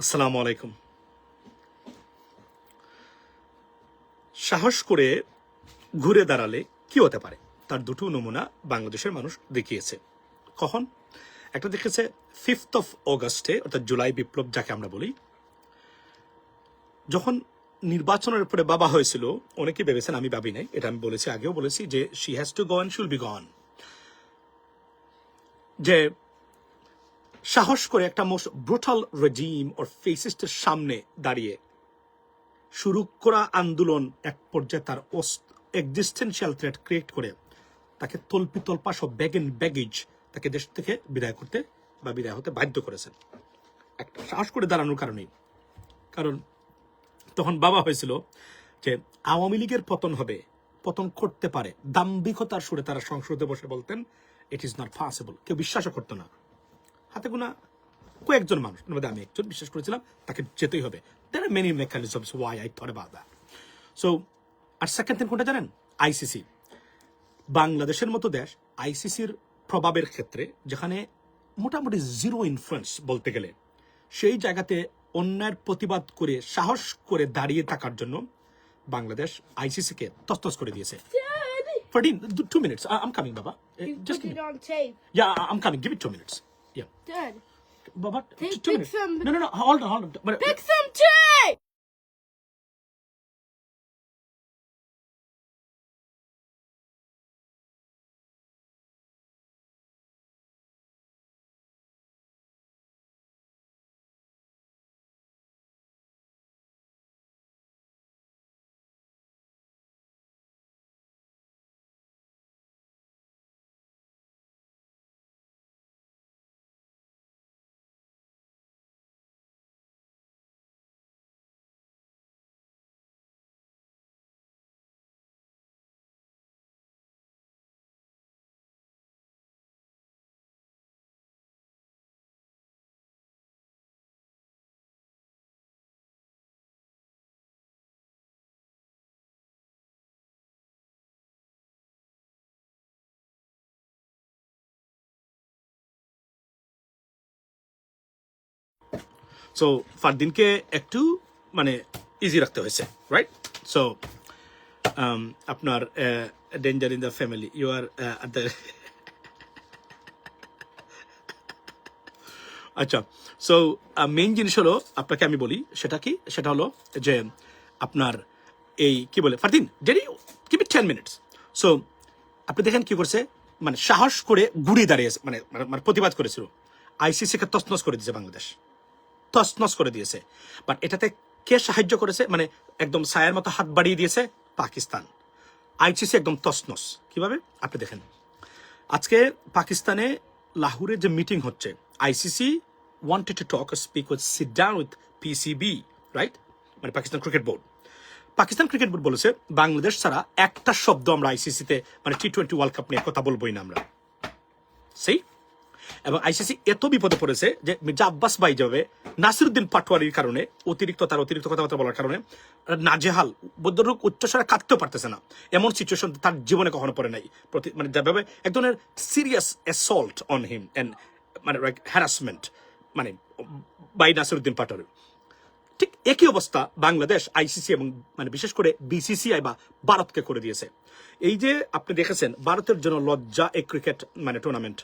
আসসালামু আলাইকুম। সাহস করে ঘুরে দাঁড়ালে কি হতে পারে? তার দুটো নমুনা বাংলাদেশের মানুষ দেখিয়েছে। কখন? একটা দেখেছে ফিফথ অফ অগস্টে অর্থাৎ জুলাই বিপ্লব যাকে আমরা বলি। যখন নির্বাচনের পরে বাবা হয়েছিল, অনেকে ভেবেছেন আমি ভাবি নাই, এটা আমি বলেছি, আগেও বলেছি যে she has to gone school be gone যে সাহস করে একটা মোস্ট ব্রুটাল রেজিম ওর ফেসিস্টের সামনে দাঁড়িয়ে। শুরু করা আন্দোলন এক পর্যায়ে তার এক্সিস্টেন্সিয়াল থ্রেট ক্রিয়েট করে। তাকে তল্পি তল্পা সব ব্যাগ এন্ড ব্যাগেজ তাকে দেশ থেকে বিদায় করতে বা বিদায় হতে বাধ্য করেছেন। একটা সাহস করে দাঁড়ানোর কারণেই। কারণ তখন বাবা হয়েছিল যে আওয়ামী লীগের পতন হবে, পতন করতে পারে। দাম্ভিকতার সুরে তারা সংসদে বসে বলতেন ইট ইজ নট পসিবল কেউ বিশ্বাসও করতো না। হাতে গোনা কয়েকজন মানুষ মধ্যে আমি একজন বিশ্বাস করেছিলাম তাকে যেতেই হবে there are many mechanisms why I thought about that so R second thing কোনটা জানেন আইসিসি বাংলাদেশের মতো দেশ আইসিসির প্রভাবের ক্ষেত্রে যেখানে মোটামুটি জিরো ইনফ্লুয়েন্স বলতে গেলে সেই জায়গাতে অন্যায়ের প্রতিবাদ করে সাহস করে দাঁড়িয়ে থাকার জন্য বাংলাদেশ আইসিসিকে তস্তস করে দিয়েছে minutes. I- I'm coming, Baba. Uh, you Just put give it me. on tape. Yeah. Dad. But, but Think, two pick minutes. some. No, no, no. Hold on, hold on. But, pick some chips. So, ফারদিনকে একটু মানে easy রাখতে হয়েছে right so আপনার danger in the family you are আচ্ছা so main জিনিস হলো আপনাকে আমি বলি সেটা কি? সেটা হলো যে আপনার এই কি বলে ফারদিন ডেরি কিপ টেন মিনিটস সো আপনি দেখেন কি করছে? মানে সাহস করে ঘুরে দাঁড়িয়েছে মানে মানে- মানে প্রতিবাদ করেছিল। আইসিসিকে তছনছ করে দিয়েছে বাংলাদেশ। তছনছ করে দিয়েছে। বাট এটাতে কে সাহায্য করেছে? মানে একদম ছায়ের মতো হাত বাড়িয়ে দিয়েছে পাকিস্তান। আইসিসি একদম তছনছ। কীভাবে? আপনি দেখেন। আজকে পাকিস্তানে লাহোরে যে মিটিং হচ্ছে, ICC wanted to talk speak with sit down with PCB right মানে Pakistan cricket board. Pakistan cricket board বলেছে, বাংলাদেশ ছাড়া একটা শব্দ আমরা আইসিসিতে মানে টি টোয়েন্টি ওয়ার্ল্ড কাপ নিয়ে কথা বলবোই না আমরা। সেই এবং আইসিসি এত বিপদে পড়েছে যে মির্জা আব্বাস বাই যাবে, নাসিরুদ্দিন পাটোয়ারির কারণে, অতিরিক্ত তার অতিরিক্ত কথাবার্তা বলার কারণে, নাজেহাল বৌদ্ধরূপ উচ্চস্বরে কাঁদতেও পারতেছে না। এমন সিচুয়েশন তার জীবনে কখনো পড়ে নাই। মানে যেভাবে এক ধরনের serious assault on him and মানে হ্যারাসমেন্ট মানে বাই নাসিরুদ্দিন পাটোয়ারি। ঠিক একই অবস্থা বাংলাদেশ, আইসিসি এবং মানে বিশেষ করে বিসিসিআই বা ভারতকে করে দিয়েছে। এই যে আপনি দেখেছেন, ভারতের জন্য লজ্জা এই ক্রিকেট মানে টুর্নামেন্ট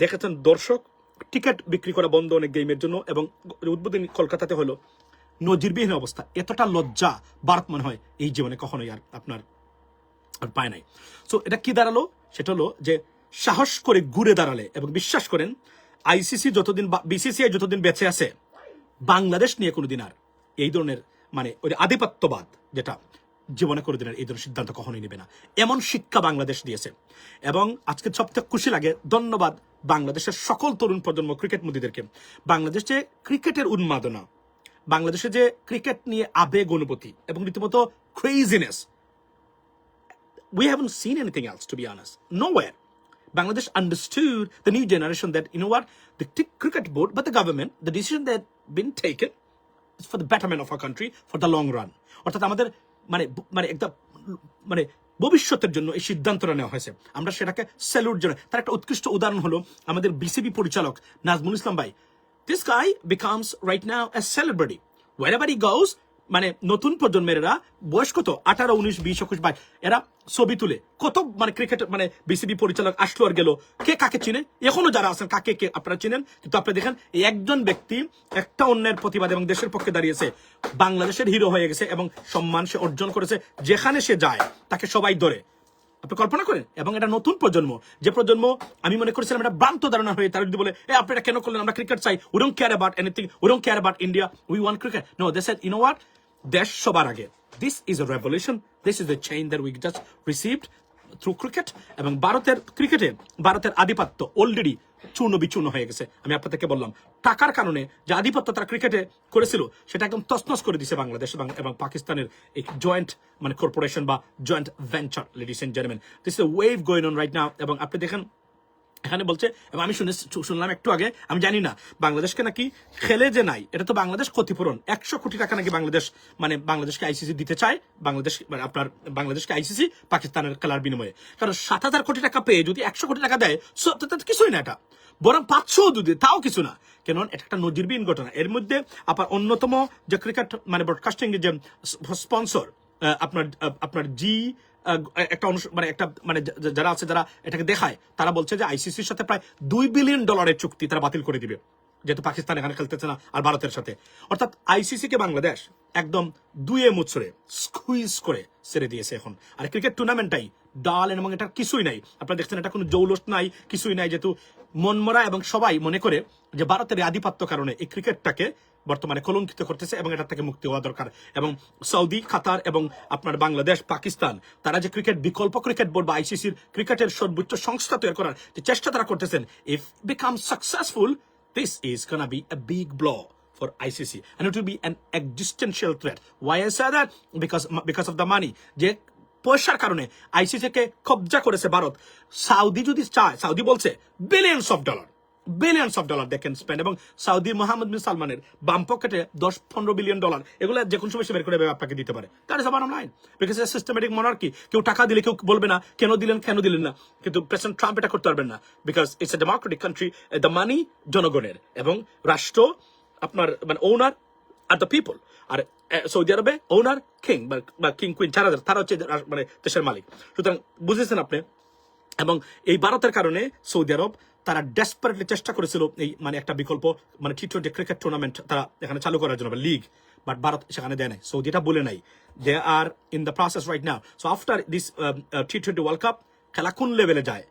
দেখেছেন দর্শক, টিকিট বিক্রি করা বন্ধ অনেক গেমের জন্য এবং উদ্বোধনী কলকাতাতে হলো নজিরবিহীন অবস্থা। এতটা লজ্জা ভারত মনে হয় এই জীবনে কখনোই আর আপনার আর পায় নাই। সো এটা কি দাঁড়াল? সেটা হলো যে সাহস করে ঘুরে দাঁড়ালে এবং বিশ্বাস করেন আইসিসি যতদিন বিসিসিআই যতদিন বেঁচে আছে, বাংলাদেশ নিয়ে কোনোদিন আর এই ধরনের মানে ওই আধিপত্যবাদ যেটা জীবনে করে দিনের এই ধরনের সিদ্ধান্ত কখনোই নেবে না। এমন শিক্ষা বাংলাদেশ দিয়েছে। এবং আজকে সবথেকে খুশি লাগে, ধন্যবাদ বাংলাদেশের সকল তরুণ প্রজন্ম ক্রিকেট মুদিদেরকে বাংলাদেশে ক্রিকেটের উন্মাদনা বাংলাদেশে যে ক্রিকেট নিয়ে আবেগ অনুভূতি এবং রীতিমতো craziness we haven't seen anything else, to be honest. Nowhere. Bangladesh understood the new generation that, you know what, the cricket board, but the government, the decision that been taken is for the betterment of our country for the long run. অর্থাৎ আমাদের মানে মানে একটা মানে ভবিষ্যতের জন্য এই সিদ্ধান্তটা নেওয়া হয়েছে। আমরা সেটাকে স্যালুট জানাই। তার একটা উৎকৃষ্ট উদাহরণ হলো আমাদের বিসিবি পরিচালক নাজমুল ইসলাম ভাই। This guy becomes right now a celebrity. Wherever he goes মানে নতুন প্রজন্মের এরা বয়স কত আঠারো, উনিশ, বিশ, একুশ, বাইশ, এরা ছবি তুলে। কত মানে ক্রিকেট মানে বিসিবি পরিচালক আসলো আর গেল। কে কাকে চিনে? এখনও যারা আছেন, কাকে কে আপনারা চিনেন? কিন্তু আপনি দেখেন একজন ব্যক্তি একটা অন্যের প্রতিবাদ এবং দেশের পক্ষে দাঁড়িয়েছে। বাংলাদেশের হিরো হয়ে গেছে এবং সম্মান সে অর্জন করেছে যেখানে সে যায়, তাকে সবাই ধরে। আপনি কল্পনা করেন, এবং এটা নতুন প্রজন্ম। যে প্রজন্ম, আমি মনে করেছিলাম এটা ভ্রান্ত ধারণা হয়ে তারা যদি বলে, এ, আপনি এটা কেন করলেন? আমরা ক্রিকেট চাই। We don't care about anything we don't care about India we want cricket no they said you what দেশ সবার আগে। This is a revolution this is a change that we just received through cricket এবং ভারতের ক্রিকেটে ভারতের আধিপত্য already চূর্ণ বিচূর্ণ হয়ে গেছে। আমি আপনাদেরকে বললাম, টাকার কারণে যে আধিপত্য তারা ক্রিকেটে করেছিল, সেটা একদম তসনস করে দিছে বাংলাদেশ এবং পাকিস্তানের এই জয়েন্ট মানে কর্পোরেশন বা joint venture ladies and gentleman this is wave going on right now এবং আপনি দেখেন এখানে বলছে, এবং আমি শুনে শুনলাম একটু আগে, আমি জানি না, বাংলাদেশকে নাকি খেলে যে নাই, এটা তো বাংলাদেশ ক্ষতিপূরণ। একশো কোটি টাকা নাকি বাংলাদেশ মানে বাংলাদেশকে আইসিসি দিতে চায়, বাংলাদেশ মানে আপনার, বাংলাদেশকে আইসিসি পাকিস্তানের খেলার বিনিময়ে। কারণ সাত হাজার কোটি টাকা পেয়ে যদি একশো কোটি টাকা দেয় কিছুই না এটা। বরং পাঁচশো যদি, তাও কিছু না। কেন এটা একটা নজিরবিহীন ঘটনা। এর মধ্যে আপনার অন্যতম যে ক্রিকেট মানে ব্রডকাস্টিং যে স্পন্সর আপনার আপনার জি একটা মানে একটা মানে যারা আছে, যারা এটাকে দেখায়, তারা বলছে যে আইসিসির সাথে প্রায় দুই বিলিয়ন ডলারের চুক্তি তারা বাতিল করে দিবে। যেহেতু পাকিস্তান এখানে খেলতেছে না, আর ভারতের সাথে। অর্থাৎ আইসিসি কে বাংলাদেশ একদম দুয়ে মুচড়ে স্কুইজ করে ছেড়ে দিয়েছে এখন। আর ক্রিকেট টুর্নামেন্টটাই ডাল এবং এটা কিছুই নাই। আপনারা দেখছেন, এটা কোনো জৌলস নাই, কিছুই নাই। যেহেতু মনমরা এবং সবাই মনে করে যে ভারতের আধিপত্য কারণে এই ক্রিকেটটাকে বর্তমানে কলঙ্কিত করতেছে এবং এটা থেকে মুক্তি হওয়া দরকার এবং সৌদি, কাতার এবং আপনার বাংলাদেশ, পাকিস্তান, তারা যে ক্রিকেট বিকল্প ক্রিকেট বোর্ড বা আইসিসির ক্রিকেটের সর্বোচ্চ সংস্থা তৈরি করার যে চেষ্টা তারা করতেছেন if become successful this is gonna be a big blow for ICC and it will be an existential threat. Why I say that? Because because of the money. যে পয়সার কারণে আইসিসি কে করেছে ভারত সাউদি যদি চায়, সাউদি বলছে billions of dollar billions of dollar দেখেন spend এবং Saudi Mohammed bin সালমানের বাম পকেটে দশ পনেরো বিলিয়ন ডলার এগুলো যে কোনো সময় সে বের করে আপনাকে দিতে পারে। That is bottom line because a systematic monarchy কেউ টাকা দিলে কেউ বলবে না, কেন দিলেন কেন দিলেন না। কিন্তু প্রেসিডেন্ট ট্রাম্প এটা করতে পারবেন না। Because it's a democratic country the money জনগণের এবং রাষ্ট্র, আপনার মানে ওনার আর দ্য পিপল আর সৌদি আরবে ওনার কিং বা কিং কুইন হাজার তারা হচ্ছে মানে দেশের মালিক। সুতরাং বুঝেছেন আপনি? এবং এই ভারতের কারণে সৌদি আরব তারা ডেসপারেটলি চেষ্টা করেছিল এই মানে একটা বিকল্প মানে টি টোয়েন্টি ক্রিকেট টুর্নামেন্ট তারা এখানে চালু করার জন্য লিগ বাট ভারত সেখানে দেয় নাই। সৌদি এটা বলে নাই they are in the process right now so after this T twenty world cup খেলা কোন লেভেলে যায়?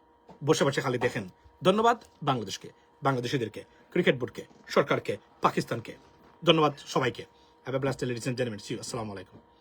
বসে বসে খালি দেখেন। ধন্যবাদ বাংলাদেশকে, বাংলাদেশিদেরকে ক্রিকেট বোর্ডকে সরকারকে, পাকিস্তানকে। ধন্যবাদ সবাইকে। Have a blast ladies C আসসালামু আলাইকুম